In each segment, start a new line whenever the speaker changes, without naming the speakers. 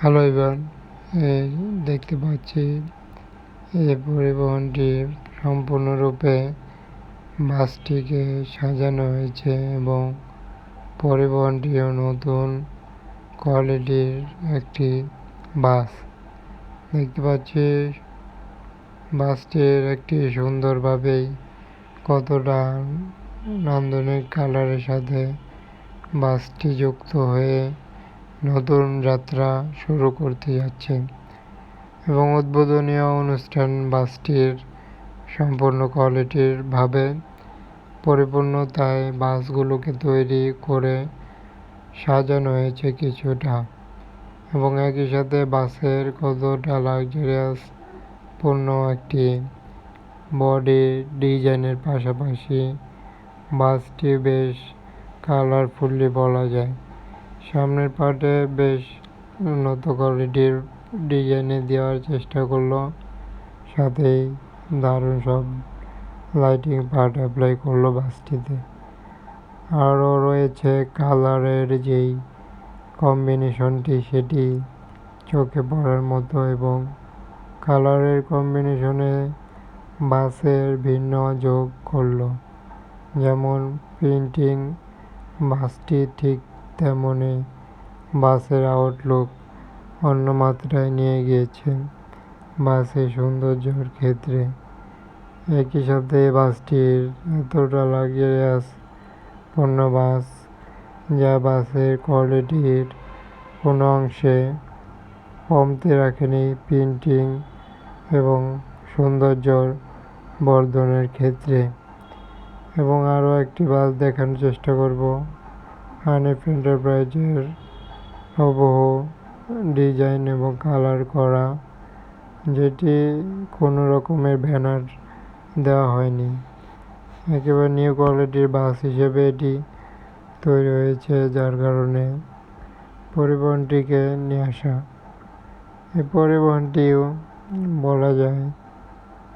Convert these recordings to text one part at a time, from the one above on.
Hello এই দেখতে পাচ্ছি এই পরিবহনটি সম্পূর্ণরূপে বাসটিকে সাজানো হয়েছে এবং পরিবহনটিও নতুন কোয়ালিটির একটি বাস। দেখতে পাচ্ছি বাসটির একটি সুন্দরভাবেই কতটা নান্দনিক কালারের সাথে বাসটি যুক্ত হয়ে নতুন যাত্রা শুরু করতে যাচ্ছে এবং উদ্বোধনীয় অনুষ্ঠান বাসটির সম্পূর্ণ কোয়ালিটির ভাবে পরিপূর্ণতায় বাসগুলোকে তৈরি করে সাজানো হয়েছে কিছুটা এবং একই সাথে বাসের কতটা লাক্সারিয়াস পূর্ণ একটি বডি ডিজাইনের পাশাপাশি বাসটি বেশ কালারফুলি বলা যায়। সামনের পার্টে বেশ উন্নত কোয়ালিটির ডিজাইনে দেওয়ার চেষ্টা করল। সাথেই দারুণ সব লাইটিং পার্ট অ্যাপ্লাই করল বাসটিতে। আরও রয়েছে কালারের যেই কম্বিনেশনটি সেটি চোখে পড়ার মতো এবং কালারের কম্বিনেশনে বাসের ভিন্ন যোগ করল। যেমন প্রিন্টিং বাসটি ঠিক তেমনই বাসের আউটলুক অন্য মাত্রায় নিয়ে গিয়েছে বাসের সৌন্দর্যর ক্ষেত্রে। একই সাথে বাসটির এতটা লাক্সারিয়াস পণ্য বাস, যা বাসের কোয়ালিটির কোনো অংশে কমতে রাখেনি। প্রিন্টিং এবং সৌন্দর্যর বর্ধনের ক্ষেত্রে। এবং আরও একটি বাস দেখানোর চেষ্টা করব। হানিফ এন্টারপ্রাইজের হুবহু ডিজাইন এবং কালার করা, যেটি কোনো রকমের ব্যানার দেওয়া হয়নি। একেবারে নিউ কোয়ালিটির বাস হিসেবে এটি তৈরি হয়েছে, যার কারণে পরিবহনটিকে নিয়ে আসা। এই পরিবহনটিও বলা যায়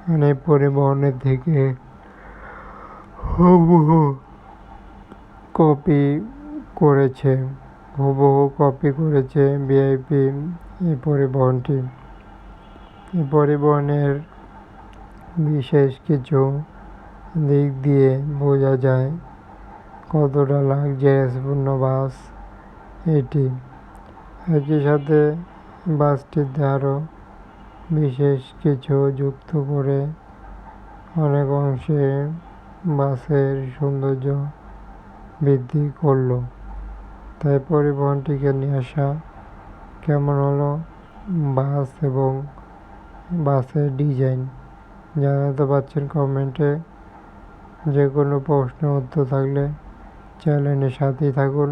মানে পরিবহনের থেকে হুবহু কপি করেছে, হুবহু কপি করেছে ভিআইপি এই পরিবহনটি। এই পরিবহনের বিশেষ কিছু দিক দিয়ে বোঝা যায় কতটা লাক্সারিয়াসপূর্ণ বাস এটি। একই সাথে বাসটিতে আরও বিশেষ কিছু যুক্ত করে অনেক অংশে বাসের সৌন্দর্য বৃদ্ধি করল। তাই পরিবহনটিকে নিয়ে আসা কেমন হলো বাস এবং বাসের ডিজাইন? জানাতে পারছেন কমেন্টে যে কোনো প্রশ্ন, উত্তর থাকলে চ্যানেলের সাথেই থাকুন।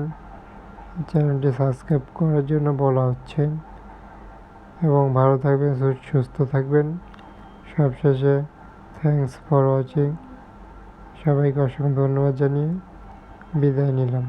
চ্যানেলটি সাবস্ক্রাইব করার জন্য বলা হচ্ছে। এবং ভালো থাকবেন সুস্থ থাকবেন। সবশেষে থ্যাংকস ফর ওয়াচিং সবাইকে অসংখ্য ধন্যবাদ জানিয়ে বিদায় নিলাম।